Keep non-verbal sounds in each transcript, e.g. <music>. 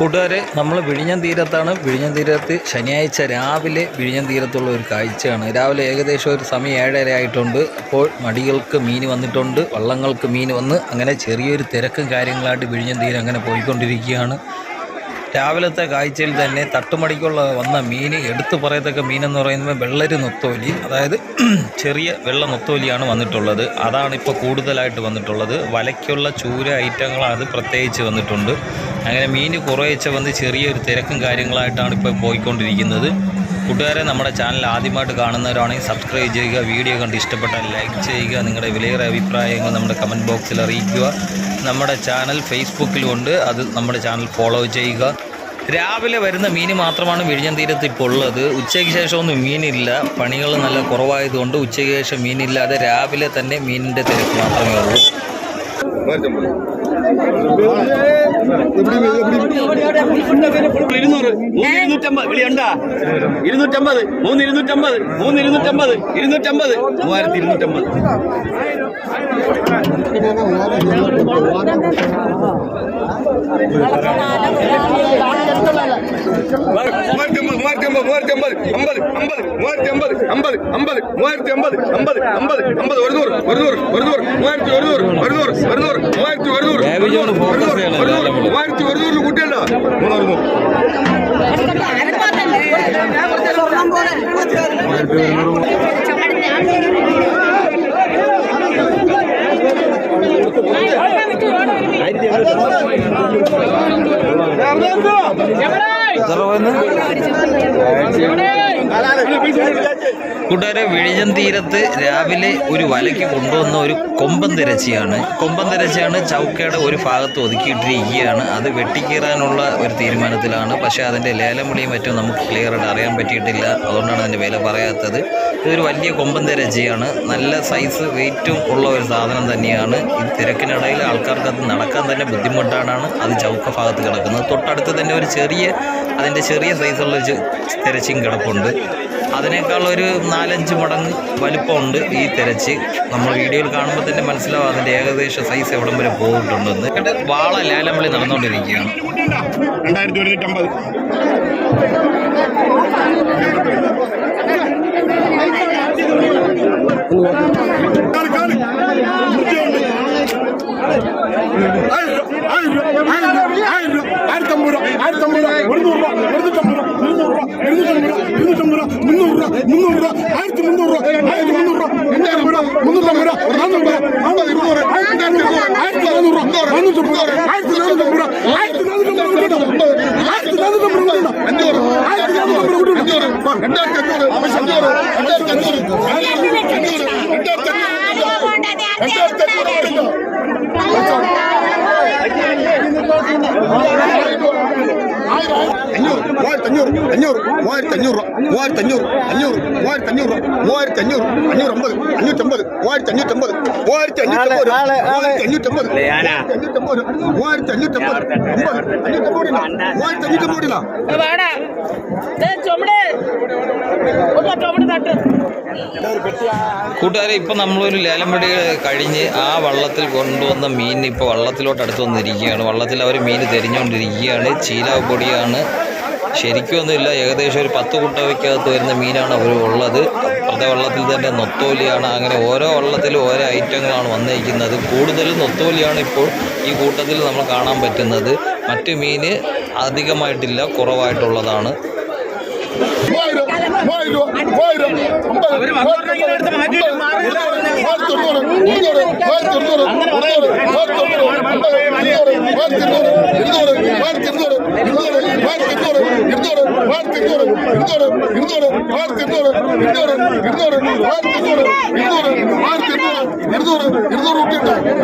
കൂട്ടുകാരെ നമ്മൾ വിഴിഞ്ഞം തീരത്താണ്. വിഴിഞ്ഞം തീരത്ത് ശനിയാഴ്ച രാവിലെ വിഴിഞ്ഞം തീരത്തുള്ള ഒരു കാഴ്ചയാണ്. രാവിലെ ഏകദേശം ഒരു സമയം ഏഴര ആയിട്ടുണ്ട്. അപ്പോൾ മടികൾക്ക് മീൻ വന്നിട്ടുണ്ട്. വള്ളങ്ങൾക്ക് മീൻ വന്ന് അങ്ങനെ ചെറിയൊരു തിരക്കും കാര്യങ്ങളായിട്ട് വിഴിഞ്ഞം തീരം അങ്ങനെ പോയിക്കൊണ്ടിരിക്കുകയാണ്. രാവിലത്തെ കാഴ്ചയിൽ തന്നെ തട്ടുമടിക്കുള്ള വന്ന മീൻ എടുത്തു പറയത്തക്ക മീനെന്ന് പറയുന്നത് വെള്ളരി നൊത്തോലി. അതായത് <clears throat> ചെറിയ വെള്ള നൊത്തോലിയാണ് വന്നിട്ടുള്ളത്. അതാണ് ഇപ്പോൾ കൂടുതലായിട്ട് വന്നിട്ടുള്ളത്. വലയ്ക്കുള്ള ചൂര ഐറ്റങ്ങൾ അത് പ്രത്യേകിച്ച് വന്നിട്ടുണ്ട്. അങ്ങനെ മീൻ കുറേച്ച വന്ന് ചെറിയൊരു തിരക്കും കാര്യങ്ങളായിട്ടാണ് ഇപ്പോൾ പോയിക്കൊണ്ടിരിക്കുന്നത്. കൂട്ടുകാരെ നമ്മുടെ ചാനൽ ആദ്യമായിട്ട് കാണുന്നവരാണെങ്കിൽ സബ്സ്ക്രൈബ് ചെയ്യുക വീഡിയോ കണ്ട് ഇഷ്ടപ്പെട്ടാൽ ലൈക്ക് ചെയ്യുക നിങ്ങളുടെ വിലയേറെ അഭിപ്രായങ്ങൾ നമ്മുടെ കമന്റ് ബോക്സിൽ അറിയിക്കുക. നമ്മുടെ ചാനൽ ഫേസ്ബുക്കിലുമുണ്ട് അത് നമ്മുടെ ചാനൽ ഫോളോ ചെയ്യുക. രാവിലെ വരുന്ന മീൻ മാത്രമാണ് വിഴിഞ്ഞം തീരത്ത് ഇപ്പോൾ ഉള്ളത്. ഉച്ചയ്ക്ക് ശേഷമൊന്നും മീനില്ല. പണികൾ നല്ല കുറവായതുകൊണ്ട് ഉച്ചയ്ക്ക് ശേഷം മീനില്ലാതെ രാവിലെ തന്നെ മീനിന്റെ തിരക്ക് മാത്രമേ ഉള്ളൂ. ഇരുന്നൂറ്റമ്പത്. മൂന്ന് ഇരുന്നൂറ്റമ്പത്. മൂന്ന് ഇരുന്നൂറ്റമ്പത്. ഇരുന്നൂറ്റമ്പത്. മൂവായിരത്തി ഇരുന്നൂറ്റമ്പത്. മൂവായിരത്തി അമ്പത് മൂവായിരത്തി അമ്പത് അമ്പത് അമ്പത് മൂവായിരത്തി അമ്പത് അമ്പത് അമ്പത് മൂവായിരത്തി അമ്പത് അമ്പത് അമ്പത് അമ്പത് ഒരു നൂറ് ഒരു നൂറ് ഒരു നൂറ് മൂവായിരത്തി ഒരു നൂറ് ഒരു നൂറ് ഒരു നൂറ് മൂവായിരത്തി ഒരു നൂറ് Average ആണ് focus ചെയ്യണം ഒരു നൂറ് എല്ലാവരും. മൂവായിരത്തി ഒരു നൂറ് കൂട്ടിയല്ല മൂന്നൂറ് జరవైంది കൂട്ടുകാരെ വിഴിഞ്ഞം തീരത്ത് രാവിലെ ഒരു വലയ്ക്ക് കൊണ്ടുവന്ന ഒരു കൊമ്പൻ തിരച്ചിയാണ്. കൊമ്പൻ തിരച്ചിയാണ് ചൗക്കയുടെ ഒരു ഭാഗത്ത് ഒതുക്കിയിട്ടിരിക്കുകയാണ്. അത് വെട്ടിക്കീറാനുള്ള ഒരു തീരുമാനത്തിലാണ്. പക്ഷേ അതിന്റെ ലേലം വിളിയും മറ്റും നമുക്ക് ക്ലിയറായിട്ട് അറിയാൻ പറ്റിയിട്ടില്ല. അതുകൊണ്ടാണ് അതിന്റെ വില പറയാത്തത്. ഇതൊരു വലിയ കൊമ്പൻ തിരച്ചിയാണ്. നല്ല സൈസ് വെയിറ്റും ഉള്ള ഒരു സാധനം തന്നെയാണ്. ഈ തിരക്കിനിടയിൽ ആൾക്കാർക്ക് അത് നടക്കാൻ തന്നെ ബുദ്ധിമുട്ടാണ്. അത് ചൗക്ക ഭാഗത്ത് കിടക്കുന്നത്. തൊട്ടടുത്ത് തന്നെ ഒരു ചെറിയ അതിന്റെ ചെറിയ സൈസുള്ള ഒരു തിരച്ചിയും കിടപ്പുണ്ട്. അതിനേക്കാൾ ഒരു നാലഞ്ച് മടങ്ങ് വലിപ്പമുണ്ട് ഈ തിരച്ച് നമ്മൾ വീഡിയോയിൽ കാണുമ്പോൾ തന്നെ മനസ്സിലാവും അതിന്റെ ഏകദേശ സൈസ് എവിടം വരെ പോയിട്ടുണ്ടെന്ന്. വാള ലാലമ്പളി നടന്നുകൊണ്ടിരിക്കുകയാണ്. രണ്ടായിരത്തി ഒരുന്നൂറ്റമ്പത് കാൽ, കാൽ. നൂറ്റിയുണ്ട്. ആയിരം രൂപ, ആയിരം രൂപ, ആയിരം രൂപ, ആയിരം രൂപ, ആയിരത്തമ്പത് രൂപ, ആയിരത്തമ്പത് രൂപ, ഒരുന്നൂറ് രൂപ, ഇരുന്നൂറ്റമ്പത് രൂപ, ഇരുന്നൂറ് രൂപ, ഇരുന്നൂറ്റമ്പത് രൂപ, ഇരുന്നൂറ്റമ്പത് രൂപ, മുന്നൂറ് രൂപ, മുന്നൂറ് രൂപ, ആയിരത്തി മുന്നൂറ് രൂപ, ആയിരത്തി മുന്നൂറ് രൂപ, രണ്ടായിരം രൂപ, മുന്നൂറ്റമ്പത് രൂപ, നാനൂറ് രൂപ, നാനൂറ് ഇരുന്നൂറ്, ആയിരത്തി അഞ്ഞൂറ്, ആയിരത്തി നാനൂറ് രൂപ, നാനൂറ്റമ്പത് രൂപ, ആയിരത്തി നാനൂറ്റമ്പത് രൂപ, ആയിരത്തി നാനൂറ്റമ്പത് രൂപ കിട്ടും. ആയിരത്തി നാനൂറ്റമ്പത് രൂപ കിട്ടും. അഞ്ഞൂറ്, ആയിരത്തി നാനൂറ്റമ്പത് രൂപ കിട്ടും. രണ്ടായിരത്തി അഞ്ഞൂറ്, അഞ്ഞൂറ്, രണ്ടായിരത്തി അഞ്ഞൂറ്, രണ്ടായിരത്തി അഞ്ഞൂറ്, രണ്ടായിരത്തി അഞ്ഞൂറ്, രണ്ടായിരത്തി അഞ്ഞൂറ് കിട്ടും. അഞ്ഞൂറ് മൂവായിരത്തി അഞ്ഞൂറ് അഞ്ഞൂറ് മൂവായിരത്തി അഞ്ഞൂറ് മൂവായിരത്തി അഞ്ഞൂറ് അഞ്ഞൂറ് മൂവായിരത്തി അഞ്ഞൂറ് മൂവായിരത്തി അഞ്ഞൂറ് അഞ്ഞൂറ് അമ്പത് അഞ്ഞൂറ്റമ്പത് മൂവായിരത്തി അഞ്ഞൂറ്റമ്പത് മൂവായിരത്തി അഞ്ഞൂറ്റമ്പത് മൂവായിരത്തി അഞ്ഞൂറ്റമ്പത് അഞ്ഞൂറ്റമ്പത് കൂട്ടുകാരെ ഇപ്പം നമ്മളൊരു ലേലം വിളി കഴിഞ്ഞ് ആ വള്ളത്തിൽ കൊണ്ടുവന്ന മീൻ ഇപ്പോൾ വള്ളത്തിലോട്ട് അടുത്ത് വന്നിരിക്കുകയാണ്. വള്ളത്തിൽ അവർ മീൻ തെരിഞ്ഞുകൊണ്ടിരിക്കുകയാണ്. ചീലാവ് പൊടിയാണ് ശരിക്കൊന്നുമില്ല ഏകദേശം ഒരു പത്ത് കുട്ടവയ്ക്കകത്ത് വരുന്ന മീനാണ് അവർ ഉള്ളത്. അപ്പുറത്തെ വള്ളത്തിൽ തന്നെ നൊത്തോലിയാണ്. അങ്ങനെ ഓരോ വള്ളത്തിലും ഓരോ ഐറ്റങ്ങളാണ് വന്നിരിക്കുന്നത് കൂടുതലും നൊത്തോലിയാണ് ഇപ്പോൾ ഈ കൂട്ടത്തിൽ നമ്മൾ കാണാൻ പറ്റുന്നത്. മറ്റു മീൻ അധികമായിട്ടില്ല കുറവായിട്ടുള്ളതാണ്. മൂവായിരം മൂവായിരം രൂപ മൂവായിരം അമ്പത് ആയിരത്തി തൊണ്ണൂറ് മുന്നൂറ് മൂവായിരത്തി തൊണ്ണൂറ് മുന്നൂറ് മൂവായിരത്തി തൊണ്ണൂറ് അമ്പത് ഇരുന്നൂറ് മൂവായിരത്തി ഇരുന്നൂറ് ഇരുന്നൂറ് മൂവായിരത്തി ഇരുന്നൂറ് ഇരുന്നൂറ് മൂവായിരത്തി ഇരുന്നൂറ് ഇരുന്നൂറ് മൂവായിരത്തി ഇരുന്നൂറ് ഇരുന്നൂറ് ഇരുന്നൂറ് മൂവായിരത്തി ഇരുന്നൂറ് ഇരുന്നൂറ് ഇരുന്നൂറ് മൂവായിരത്തി ഇരുന്നൂറ് ഇരുന്നൂറ് മൂവായിരത്തി ഇരുന്നൂറ് ഇരുന്നൂറ് ഇരുന്നൂറ് രൂപയുണ്ട്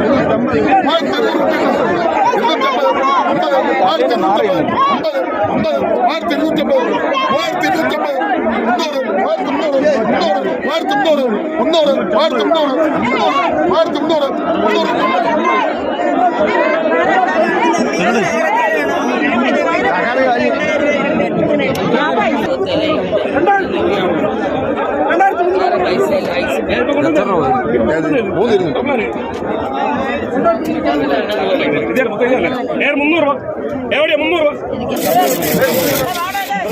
മൂവായിരത്തി ഇരുന്നൂറ് രൂപയുണ്ട് ഇരുന്നൂറ്റമ്പത് അമ്പത് അമ്പത് അമ്പത് മൂവായിരത്തി ഇരുന്നൂറ്റമ്പത് മൂവായിരത്തി ഇരുന്നൂറ്റമ്പത് മുന്നൂറ്? രൂപ എവിടെയാ? മുന്നൂറ് രൂപ.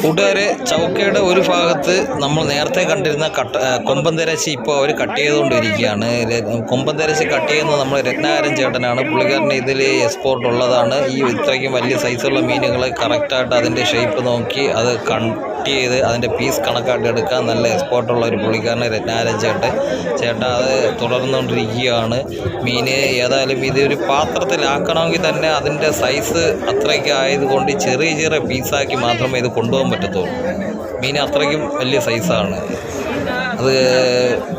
കൂട്ടുകാരെ ചൗക്കയുടെ ഒരു ഭാഗത്ത് നമ്മൾ നേരത്തെ കണ്ടിരുന്ന കട്ട കൊമ്പം തെരച്ചി ഇപ്പോൾ അവർ കട്ട് ചെയ്തുകൊണ്ടിരിക്കുകയാണ്. കൊമ്പം തെരച്ചി കട്ട് ചെയ്യുന്നത് നമ്മൾ രത്നാകരൻ ചേട്ടനാണ്. പുള്ളിക്കാരന്റെ ഇതിൽ എക്സ്പോർട്ട് ഉള്ളതാണ്. ഈ ഇത്രയ്ക്കും വലിയ സൈസുള്ള മീനുകൾ കറക്റ്റായിട്ട് അതിന്റെ ഷേപ്പ് നോക്കി അത് കട്ട് ചെയ്ത് അതിന്റെ പീസ് കണക്കായിട്ട് എടുക്കാൻ നല്ല എക്സ്പോർട്ടുള്ള ഒരു പുള്ളിക്കാരനെ രത്നാകരൻ ചേട്ടൻ. ചേട്ടൻ അത് തുടർന്നുകൊണ്ടിരിക്കുകയാണ്. മീൻ ഏതായാലും ഇതൊരു പാത്രത്തിലാക്കണമെങ്കിൽ തന്നെ അതിന്റെ സൈസ് അത്രയ്ക്ക് ആയതുകൊണ്ട് ചെറിയ ചെറിയ പീസാക്കി മാത്രമേ ഇത് കൊണ്ടുപോകാൻ പറ്റത്തുള്ളൂ മീൻ അത്രയ്ക്കും വലിയ സൈസാണ് അത്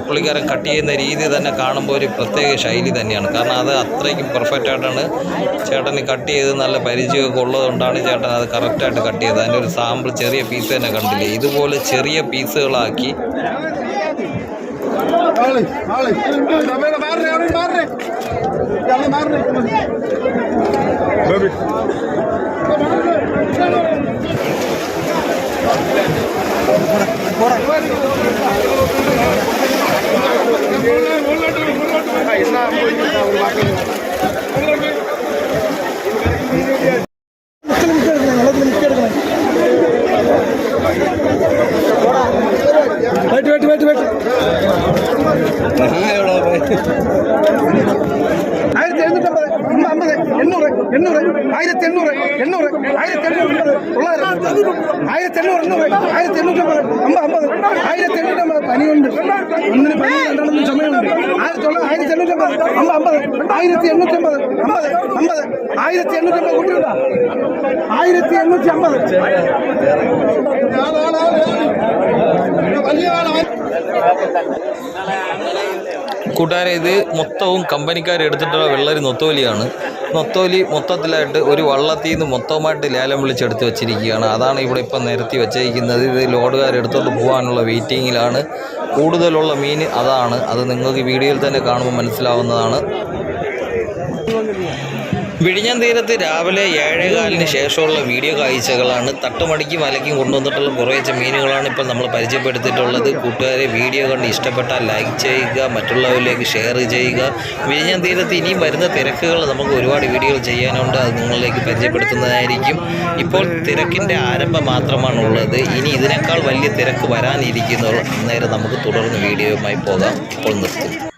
പുള്ളിക്കാരൻ കട്ട് ചെയ്യുന്ന രീതി തന്നെ കാണുമ്പോൾ ഒരു പ്രത്യേക ശൈലി തന്നെയാണ് കാരണം അത് അത്രയ്ക്കും പെർഫെക്റ്റ് ആയിട്ടാണ് ചേട്ടന് കട്ട് ചെയ്ത് നല്ല പരിചയമൊക്കെ ഉള്ളതുകൊണ്ടാണ് ചേട്ടൻ അത് കറക്റ്റായിട്ട് കട്ട് ചെയ്തത് അതിന്റെ ഒരു സാമ്പിൾ ചെറിയ പീസ് തന്നെ കണ്ടില്ലേ ഇതുപോലെ ചെറിയ പീസുകളാക്കി മാറേ മാറേ മാറേ മാറേ ആയിരത്തി എഴുന്നൂറ്റമ്പത് അമ്പത് എണ്ണൂറ് എണ്ണൂറ് ആയിരത്തി എണ്ണൂറ് എണ്ണൂറ് ആയിരത്തി എണ്ണൂറ് തൊള്ളായിരം ആയിരത്തി എണ്ണൂറ് എണ്ണൂറ് ആയിരത്തി എണ്ണൂറ്റി അമ്പത് അമ്പത് ആയിരത്തി എണ്ണൂറ്റമ്പത് പനിയുണ്ട്. ഒന്നിന് പനി രണ്ടെണ്ണം ചുമയുണ്ട്. ആയിരത്തി തൊള്ളായിരം ആയിരത്തി എണ്ണൂറ്റി അമ്പത് അമ്പത് ആയിരത്തി എണ്ണൂറ്റി അമ്പത് അമ്പത് ആയിരത്തി എണ്ണൂറ്റമ്പത് കുട്ടിയുണ്ടോ ആയിരത്തി എണ്ണൂറ്റി അമ്പത് കൂട്ടുകാരെ ഇത് മൊത്തവും കമ്പനിക്കാർ എടുത്തിട്ടുള്ള വെള്ളരി നൊത്തോലിയാണ് നൊത്തോലി മൊത്തത്തിലായിട്ട് ഒരു വള്ളത്തിൽ നിന്ന് മൊത്തമായിട്ട് ലേലം വിളിച്ചെടുത്ത് വെച്ചിരിക്കുകയാണ്. അതാണ് ഇവിടെ ഇപ്പം നിരത്തി വെച്ചിരിക്കുന്നത് ഇത് ലോഡുകാർ എടുത്തോണ്ട് പോകാനുള്ള വെയിറ്റിങ്ങിലാണ്. കൂടുതലുള്ള മീൻ അതാണ്. അത് നിങ്ങൾക്ക് വീഡിയോയിൽ തന്നെ കാണുമ്പോൾ മനസ്സിലാവുന്നതാണ്. വിഴിഞ്ഞം തീരത്ത് രാവിലെ ഏഴേകാലിന് ശേഷമുള്ള വീഡിയോ കാഴ്ചകളാണ്. തട്ടുമടിക്കും വലയ്ക്കും കൊണ്ടുവന്നിട്ടുള്ള കുറേച്ച മീനുകളാണ് ഇപ്പോൾ നമ്മൾ പരിചയപ്പെടുത്തിയിട്ടുള്ളത്. കൂട്ടുകാരെ വീഡിയോ കണ്ട് ഇഷ്ടപ്പെട്ടാൽ ലൈക്ക് ചെയ്യുക മറ്റുള്ളവരിലേക്ക് ഷെയർ ചെയ്യുക. വിഴിഞ്ഞം തീരത്ത് ഇനിയും വരുന്ന തിരക്കുകൾ നമുക്ക് ഒരുപാട് വീഡിയോകൾ ചെയ്യാനുണ്ട്. അത് നിങ്ങളിലേക്ക് പരിചയപ്പെടുത്തുന്നതായിരിക്കും. ഇപ്പോൾ തിരക്കിന്റെ ആരംഭം മാത്രമാണുള്ളത്. ഇനി ഇതിനേക്കാൾ വലിയ തിരക്ക് വരാനിരിക്കുന്നവർ അന്നേരം നമുക്ക് തുടർന്ന് വീഡിയോയുമായി പോകാം. ഇപ്പോൾ നിർത്തും.